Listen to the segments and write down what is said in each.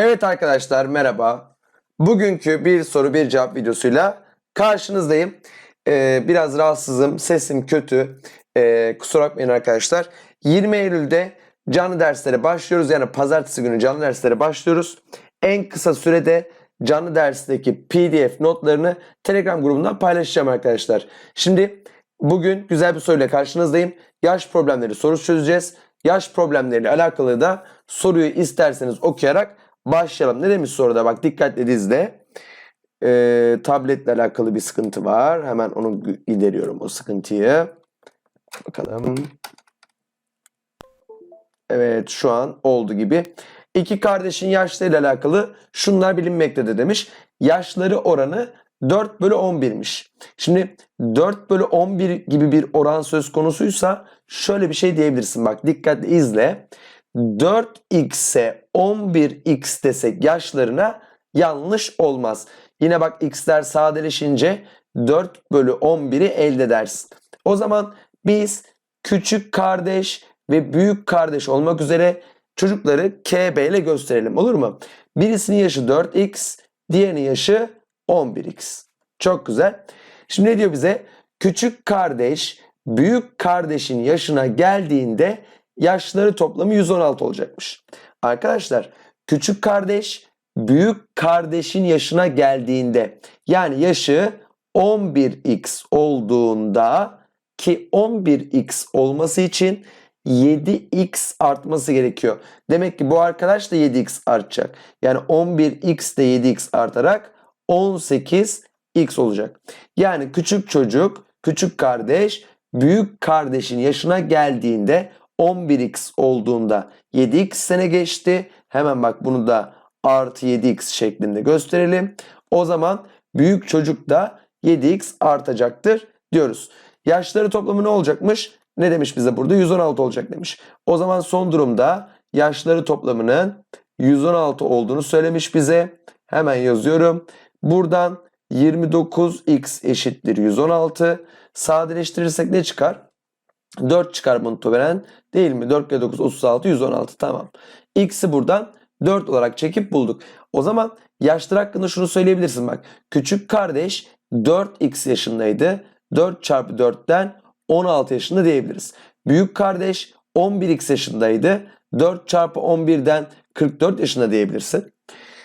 Evet arkadaşlar merhaba. Bugünkü bir soru bir cevap videosuyla karşınızdayım. Ee, biraz rahatsızım, sesim kötü. Ee, kusura bakmayın arkadaşlar. 20 Eylül'de canlı derslere başlıyoruz. Yani pazartesi günü canlı derslere başlıyoruz. En kısa sürede canlı dersteki PDF notlarını Telegram grubundan paylaşacağım arkadaşlar. Şimdi bugün güzel bir soruyla karşınızdayım. Yaş problemleri sorusu çözeceğiz. Yaş problemleriyle alakalı da soruyu isterseniz okuyarak başlayalım. Ne demiş soruda bak dikkatle dizle. Ee, tabletle alakalı bir sıkıntı var. Hemen onu gideriyorum o sıkıntıyı. Bakalım. Evet şu an oldu gibi. İki kardeşin yaşlarıyla alakalı şunlar bilinmektedir demiş. Yaşları oranı 4 bölü 11'miş. Şimdi 4 bölü 11 gibi bir oran söz konusuysa şöyle bir şey diyebilirsin. Bak dikkatli izle. 4x'e 11x desek yaşlarına yanlış olmaz. Yine bak x'ler sadeleşince 4 bölü 11'i elde edersin. O zaman biz küçük kardeş ve büyük kardeş olmak üzere çocukları KB ile gösterelim olur mu? Birisinin yaşı 4x, diğerinin yaşı 11x. Çok güzel. Şimdi ne diyor bize? Küçük kardeş büyük kardeşin yaşına geldiğinde yaşları toplamı 116 olacakmış. Arkadaşlar küçük kardeş büyük kardeşin yaşına geldiğinde yani yaşı 11x olduğunda ki 11x olması için 7x artması gerekiyor. Demek ki bu arkadaş da 7x artacak. Yani 11x de 7x artarak 18x olacak. Yani küçük çocuk, küçük kardeş büyük kardeşin yaşına geldiğinde 11x olduğunda 7x sene geçti. Hemen bak bunu da artı 7x şeklinde gösterelim. O zaman büyük çocuk da 7x artacaktır diyoruz. Yaşları toplamı ne olacakmış? Ne demiş bize burada? 116 olacak demiş. O zaman son durumda yaşları toplamının 116 olduğunu söylemiş bize. Hemen yazıyorum. Buradan 29x eşittir 116. Sadeleştirirsek ne çıkar? 4 çıkar muhtemelen değil mi? 4 kere 9 36 116 tamam. X'i buradan 4 olarak çekip bulduk. O zaman yaşlar hakkında şunu söyleyebilirsin bak. Küçük kardeş 4x yaşındaydı. 4 çarpı 4'ten 16 yaşında diyebiliriz. Büyük kardeş 11x yaşındaydı. 4 çarpı 11'den 44 yaşında diyebilirsin.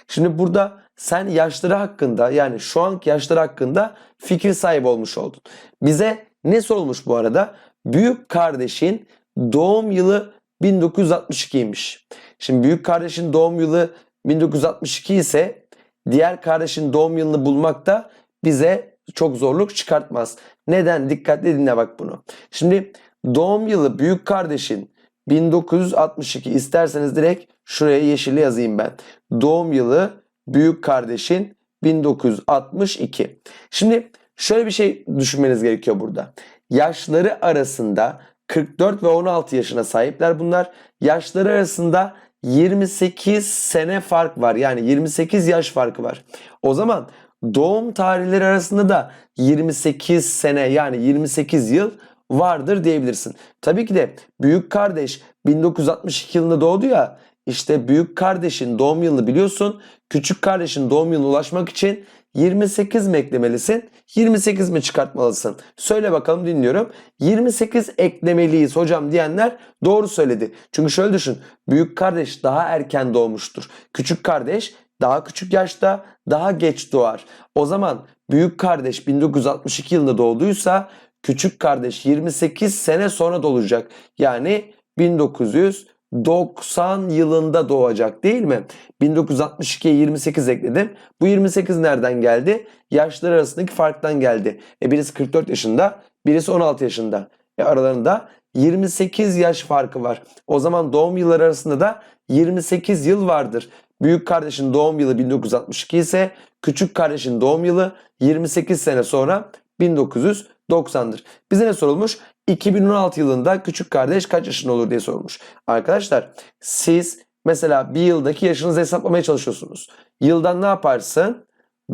Şimdi burada sen yaşları hakkında yani şu anki yaşları hakkında fikir sahibi olmuş oldun. Bize ne sorulmuş bu arada? Büyük kardeşin doğum yılı 1962'ymiş. Şimdi büyük kardeşin doğum yılı 1962 ise diğer kardeşin doğum yılını bulmakta bize çok zorluk çıkartmaz. Neden? Dikkatli dinle bak bunu. Şimdi doğum yılı büyük kardeşin 1962 isterseniz direkt şuraya yeşilli yazayım ben. Doğum yılı büyük kardeşin 1962. Şimdi şöyle bir şey düşünmeniz gerekiyor burada. Yaşları arasında 44 ve 16 yaşına sahipler bunlar. Yaşları arasında 28 sene fark var. Yani 28 yaş farkı var. O zaman doğum tarihleri arasında da 28 sene yani 28 yıl vardır diyebilirsin. Tabii ki de büyük kardeş 1962 yılında doğdu ya işte büyük kardeşin doğum yılını biliyorsun. Küçük kardeşin doğum yılına ulaşmak için 28 mi eklemelisin? 28 mi çıkartmalısın? Söyle bakalım dinliyorum. 28 eklemeliyiz hocam diyenler doğru söyledi. Çünkü şöyle düşün. Büyük kardeş daha erken doğmuştur. Küçük kardeş daha küçük yaşta daha geç doğar. O zaman büyük kardeş 1962 yılında doğduysa küçük kardeş 28 sene sonra doğacak. Yani 1990 yılında doğacak değil mi? 1962'ye 28 ekledim. Bu 28 nereden geldi? Yaşlar arasındaki farktan geldi. E birisi 44 yaşında, birisi 16 yaşında. E aralarında 28 yaş farkı var. O zaman doğum yılları arasında da 28 yıl vardır. Büyük kardeşin doğum yılı 1962 ise küçük kardeşin doğum yılı 28 sene sonra 1990'dır. Bize ne sorulmuş? 2016 yılında küçük kardeş kaç yaşında olur diye sorulmuş. Arkadaşlar siz mesela bir yıldaki yaşınızı hesaplamaya çalışıyorsunuz. Yıldan ne yaparsın?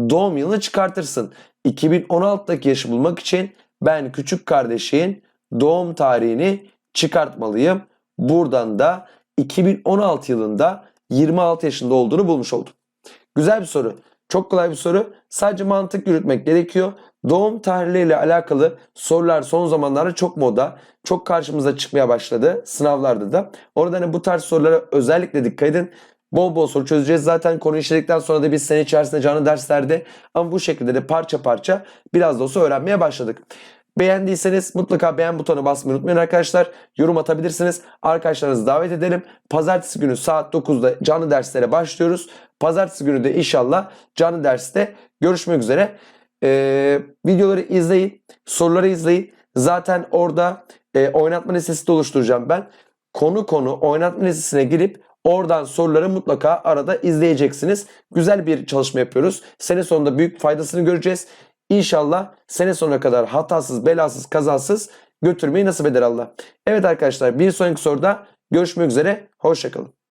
Doğum yılını çıkartırsın. 2016'daki yaşı bulmak için ben küçük kardeşin doğum tarihini çıkartmalıyım. Buradan da 2016 yılında 26 yaşında olduğunu bulmuş oldum. Güzel bir soru. Çok kolay bir soru. Sadece mantık yürütmek gerekiyor. Doğum tarihleriyle alakalı sorular son zamanlarda çok moda. Çok karşımıza çıkmaya başladı. Sınavlarda da. Orada hani bu tarz sorulara özellikle dikkat edin. Bol bol soru çözeceğiz. Zaten konu işledikten sonra da biz sene içerisinde canlı derslerde ama bu şekilde de parça parça biraz da olsa öğrenmeye başladık. Beğendiyseniz mutlaka beğen butonuna basmayı unutmayın arkadaşlar. Yorum atabilirsiniz. Arkadaşlarınızı davet edelim. Pazartesi günü saat 9'da canlı derslere başlıyoruz. Pazartesi günü de inşallah canlı derste görüşmek üzere. Ee, videoları izleyin. Soruları izleyin. Zaten orada e, oynatma listesi de oluşturacağım ben. Konu konu oynatma listesine girip oradan soruları mutlaka arada izleyeceksiniz. Güzel bir çalışma yapıyoruz. Sene sonunda büyük faydasını göreceğiz. İnşallah sene sonuna kadar hatasız, belasız, kazasız götürmeyi nasip eder Allah. Evet arkadaşlar bir sonraki soruda görüşmek üzere. Hoşçakalın.